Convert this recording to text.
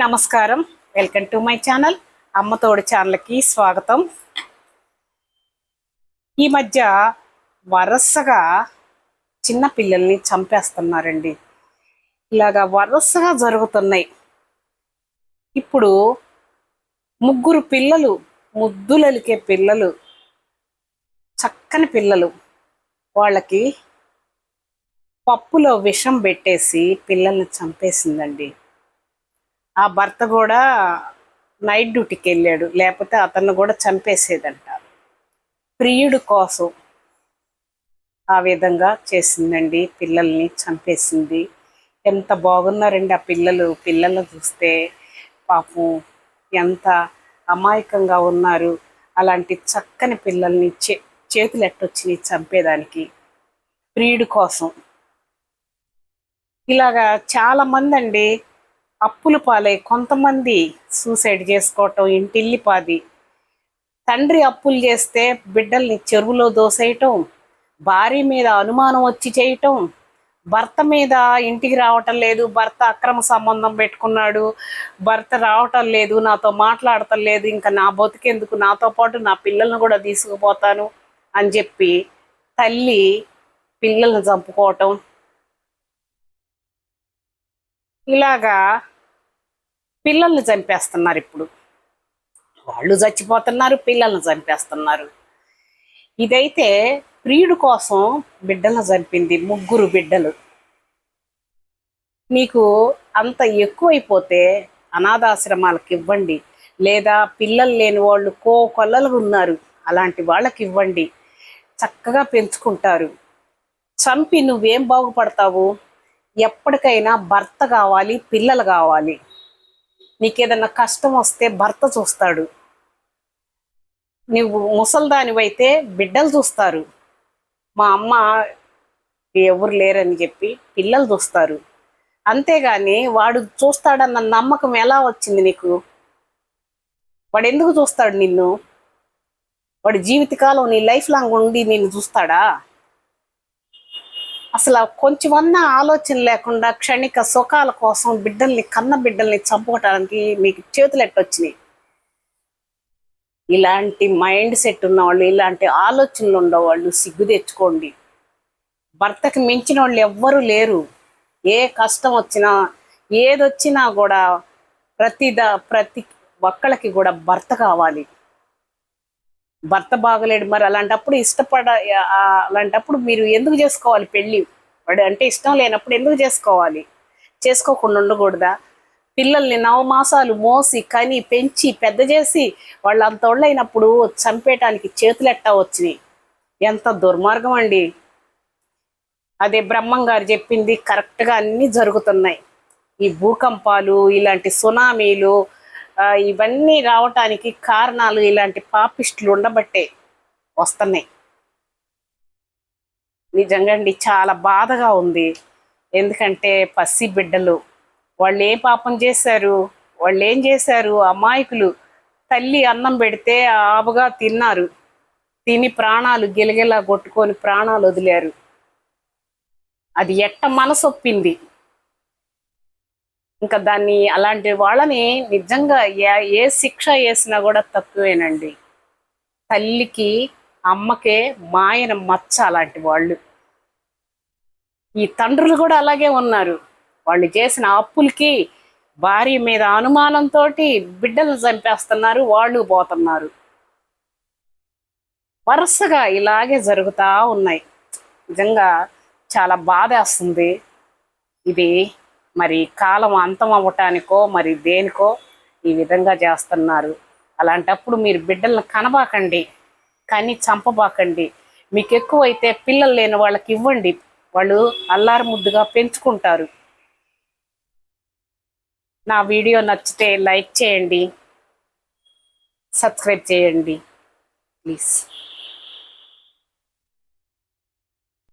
నమస్కారం. Welcome to my channel. Ammathodi ఛానల్కి స్వాగతం. ఈ మధ్య వరుసగా చిన్న పిల్లల్ని చంపేస్తున్నారండి. ఇలాగా వరుసగా జరుగుతున్నాయి. ఇప్పుడు ముగ్గురు పిల్లలు ముద్దులలికే పిల్లలు చక్కని పిల్లలు వాళ్ళకి పప్పులో విషం పెట్టేసి పిల్లల్ని చంపేసిందండి. ఆ భర్త కూడా నైట్ డ్యూటీకి వెళ్ళాడు. లేకపోతే అతన్ని కూడా చంపేసేదంట. ప్రియుడు కోసం ఆ విధంగా చేసిందండి. పిల్లల్ని చంపేసింది. ఎంత బాగున్నారండి ఆ పిల్లలు. పిల్లలు చూస్తే పాపం ఎంత అమాయకంగా ఉన్నారు. అలాంటి చక్కని పిల్లల్ని చే చేతులు ఎట్టొచ్చినాయి చంపేదానికి. ప్రియుడు కోసం. ఇలాగా చాలామంది అండి అప్పుల పాలై కొంతమంది సూసైడ్ చేసుకోవటం ఇంటిల్లిపాది తండ్రి అప్పులు చేస్తే బిడ్డల్ని చెరువులో దోసేయటం భార్య మీద అనుమానం వచ్చి చేయటం భర్త మీద ఇంటికి రావటం లేదు భర్త అక్రమ సంబంధం పెట్టుకున్నాడు భర్త రావటం లేదు నాతో మాట్లాడటం లేదు ఇంకా నా బతికెందుకు నాతో పాటు నా పిల్లల్ని కూడా తీసుకుపోతాను అని చెప్పి తల్లి పిల్లల్ని చంపుకోవటం ఇలాగా పిల్లల్ని చంపేస్తున్నారు ఇప్పుడు. వాళ్ళు చచ్చిపోతున్నారు పిల్లల్ని చంపేస్తున్నారు. ఇదైతే ప్రియుడు కోసం బిడ్డలను చంపింది ముగ్గురు బిడ్డలు. మీకు అంత ఎక్కువైపోతే అనాథాశ్రమాలకు ఇవ్వండి. లేదా పిల్లలు లేని వాళ్ళు కో కొల్లలు ఉన్నారు అలాంటి వాళ్ళకి ఇవ్వండి. చక్కగా పెంచుకుంటారు. చంపి నువ్వేం బాగుపడతావు? ఎప్పటికైనా భర్త కావాలి పిల్లలు కావాలి. నీకేదన్నా కష్టం వస్తే భర్త చూస్తాడు. నువ్వు ముసల్దానివైతే బిడ్డలు చూస్తారు. మా అమ్మ ఎవరు లేరని చెప్పి పిల్లలు చూస్తారు. అంతేగాని వాడు చూస్తాడన్న నమ్మకం ఎలా వచ్చింది నీకు? వాడు ఎందుకు చూస్తాడు నిన్ను? వాడు జీవితకాలం నీ లైఫ్ లాంగ్ ఉండి నిన్ను చూస్తాడా? అసలు కొంచెమన్నా ఆలోచన లేకుండా క్షణిక సుఖాల కోసం బిడ్డల్ని కన్న బిడ్డల్ని చంపుకోవటానికి మీకు చేతులు ఎట్టొచ్చినాయి. ఇలాంటి మైండ్ సెట్ ఉన్నవాళ్ళు ఇలాంటి ఆలోచనలు ఉండేవాళ్ళు సిగ్గు తెచ్చుకోండి. భర్తకి మించిన వాళ్ళు ఎవ్వరూ లేరు. ఏ కష్టం వచ్చినా ఏదొచ్చినా కూడా ప్రతి ప్రతి ఒక్కళ్ళకి కూడా భర్త కావాలి. భర్త బాగలేడు మరి అలాంటప్పుడు ఇష్టపడ అలాంటప్పుడు మీరు ఎందుకు చేసుకోవాలి పెళ్ళి? వాడు అంటే ఇష్టం లేనప్పుడు ఎందుకు చేసుకోవాలి? చేసుకోకుండా ఉండకూడదా? పిల్లల్ని నవమాసాలు మోసి కని పెంచి పెద్ద చేసి వాళ్ళు అంత ఒళ్ళైనప్పుడు చంపేయటానికి చేతులెట్టా వచ్చినాయి? ఎంత దుర్మార్గం అండి. అదే బ్రహ్మం గారు చెప్పింది కరెక్ట్గా అన్నీ జరుగుతున్నాయి. ఈ భూకంపాలు ఇలాంటి సునామీలు ఇవన్నీ రావటానికి కారణాలు ఇలాంటి పాపిస్టులు ఉండబట్టే వస్తున్నాయి. నిజంగా అండి చాలా బాధగా ఉంది. ఎందుకంటే పసి బిడ్డలు వాళ్ళు ఏ పాపం చేశారు వాళ్ళు ఏం చేశారు అమాయకులు తల్లి అన్నం పెడితే ఆబుగా తిన్నారు. తిని ప్రాణాలు గిలగిలా కొట్టుకొని ప్రాణాలు వదిలారు. అది ఎట్ట మనసొప్పింది. ఇంకా దాన్ని అలాంటి వాళ్ళని నిజంగా ఏ- ఏ శిక్ష వేసినా కూడా తక్కువేనండి. తల్లికి అమ్మకే మాయన మచ్చ అలాంటి వాళ్ళు. ఈ తండ్రులు కూడా అలాగే ఉన్నారు. వాళ్ళు చేసిన అప్పులకి భార్య మీద అనుమానంతో బిడ్డలను చంపేస్తున్నారు వాళ్ళు పోతున్నారు. వరుసగా ఇలాగే జరుగుతూ ఉన్నాయి. నిజంగా చాలా బాధేస్తుంది. ఇది మరి కాలం అంతం అవ్వటానికో మరి దేనికో ఈ విధంగా చేస్తున్నారు. అలాంటప్పుడు మీరు బిడ్డలను కనబాకండి కానీ చంపబాకండి. మీకు ఎక్కువైతే పిల్లలు లేని వాళ్ళకి ఇవ్వండి. వాళ్ళు అల్లారు ముద్దుగా పెంచుకుంటారు. నా వీడియో నచ్చితే లైక్ చేయండి సబ్స్క్రైబ్ చేయండి. ప్లీజ్.